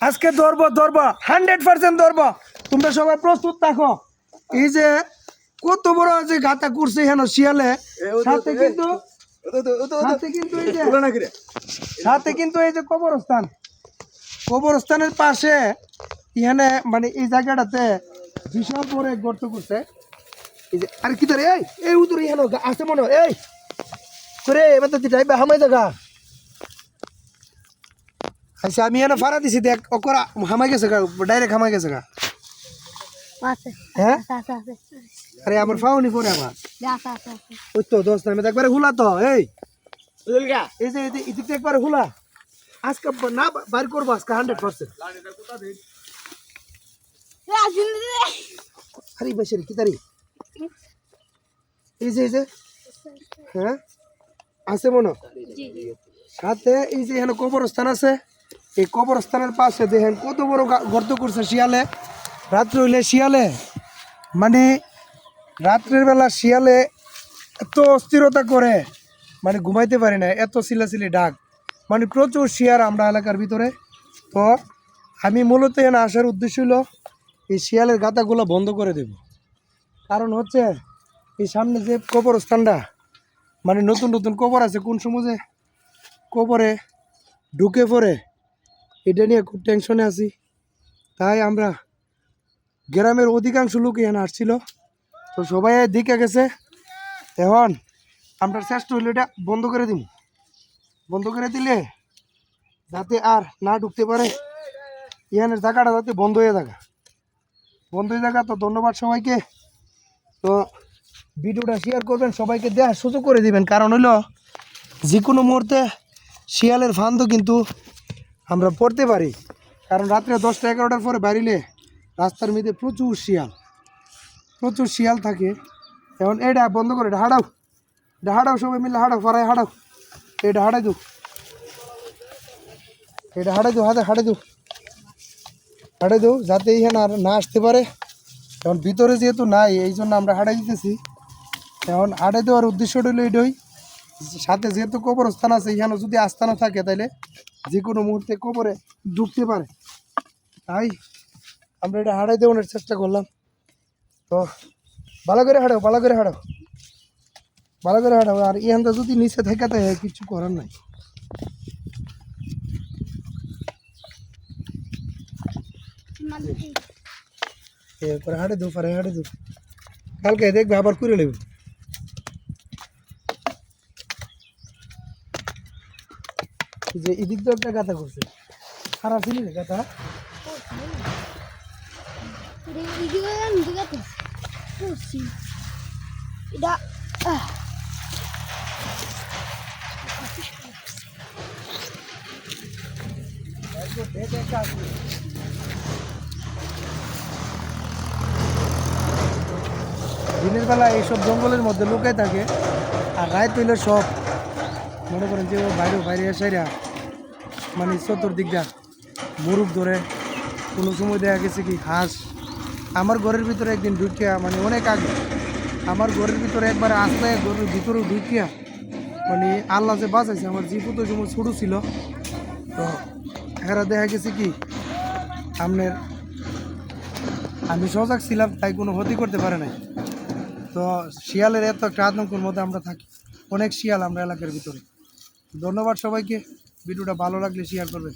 আজকে ধরবো ধরবো হান্ড্রেড পার্সেন্ট ধরবো। তোমরা সবাই প্রস্তুত থাকো। এই যে কত বড় যে গাতা করছে হেন শিয়ালে সাথে কিন্তু সাথে কিন্তু এই যে কবরস্থান। কবরস্থানের পাশে এখানে মানে এই জায়গাটাতে বিশাল বড় এক গর্ত করছে। এই যে আর কি ধরে এই এই উদর এখানে আছে মনে হয়, এই। করে এবার তো যাইবে হামাই জায়গা। আচ্ছা আমি এনে ফাড়া দিছি দেখ ওকরা হামাই গেছে গা ডাইরেক্ট হামাই গেছে গা। আছে। হ্যাঁ? আছে আছে আরে আমার ফাউনি পরে আমার ওই তো দোস্ত আমি তো একবারে হুলা তো এই। এই যে এদিক- একবারে হুলা। আজকে না বাইর করব আজকে হান্ড্রেড পার্সেন্ট আরে বেশি কি তারি? এই যে এই যে। হ্যাঁ? আছে মনে হয়? সাথে এই যে এখানে কবরস্থান আছে। এই কবরস্থানের পাশে দেখেন কত বড় গর্ত করছে শিয়ালে। রাত্রে হইলে শিয়ালে মানে রাত্রের বেলা শিয়ালে এত অস্থিরতা করে মানে ঘুমাইতে পারি না, এত সিলাসিলি ডাক। মানে প্রচুর শিয়ার আমরা এলাকার ভিতরে। তো আমি মূলত এখানে আসার উদ্দেশ্য হলো এই শিয়ালের গাতাগুলো বন্ধ করে দেব। কারণ হচ্ছে, এই সামনে যে কবরস্থানটা মানে নতুন নতুন কবর আছে কোন সময় যে কবরে ঢুকে পড়ে এটা নিয়ে খুব টেনশনে আছি। তাই আমরা গ্রামের অধিকাংশ লোক এখানে আসছিল। তো সবাই দিকে গেছে। এখন আমরা চেষ্টা হইলে এটা বন্ধ করে দিব বন্ধ করে দিলে যাতে আর না ঢুকতে পারে। এখানের জায়গাটা যাতে বন্ধ হয়ে থাকা। বন্ধ হয়ে থাকা তো ধন্যবাদ সবাইকে। তো ভিডিওটা শেয়ার করবেন, সবাইকে দেওয়ার সুযোগ করে দিবেন। কারণ হইল যে কোনো মুহূর্তে শিয়ালের ফান্দও কিন্তু আমরা পড়তে পারি। কারণ রাত্রে দশটা এগারোটার পরে বাড়িলে রাস্তার মধ্যে প্রচুর শিয়াল। প্রচুর শিয়াল থাকে। এখন এটা বন্ধ করে এটা হাঁটাও। এটা হাঁটাও, সবাই মিলে হাঁটাও, পাড়ায় হাঁটাও। এটা হাঁটাই দু এটা হাঁটাই দু হাতে হাঁটাই দু হাঁটাই দু যাতে এইখানে আর না আসতে পারে। এখন ভিতরে যেহেতু নাই, এই জন্য আমরা হাঁটাই দিতেছি। এখন হাঁটাই দেওয়ার উদ্দেশ্যটা হলো এটাই সাথে যেহেতু কবরস্থান আছে এখানে যদি আস্থানা থাকে তাহলে যে কোনো মুহূর্তে কবরে ঢুকতে পারে। তাই আমরা এটা হাঁটাই দেওয়ানোর চেষ্টা করলাম। তো ভালো করে হাঁটাও ভালো করে হাঁটাও ভালো করে হাঁটাও আর এখানটা যদি নিচে থাকে তাই কিছু করার নাই। এরপরে হাঁটে দু পরে হাঁটে দু। কালকে দেখবে আবার করে নেবে। যে এদিক তো একটা গাথা করছে খারাপ ছিল গাথা এটা দিনের বেলা এইসব জঙ্গলের মধ্যে লুকায় থাকে আর রায় তৈলে সব মনে করেন যে ও বাইরে বাইরে এসাইরা মানে চতুর্দিকটা মুরুখ ধরে কোনো সময় দেখা গেছে কি হাঁস আমার ঘরের ভিতরে একদিন ঢুকিয়া মানে অনেক আগে আমার ঘরের ভিতরে একবার আসতে ঘরের ভিতরে ঢুকিয়া মানে আল্লাহ যে বাঁচাইছে, আমার জিপু তো যেমন ছোটো ছিল, তো এরা দেখা গেছে কি, আপনার আমি সজাগ ছিলাম, তাই কোনো ক্ষতি করতে পারে নাই। তো শিয়ালের এত একটা আতঙ্কের মধ্যে আমরা থাকি, অনেক শিয়াল আমরা এলাকার ভিতরে। ধন্যবাদ সবাইকে। ভিডিওটা ভালো লাগলে শেয়ার করবেন।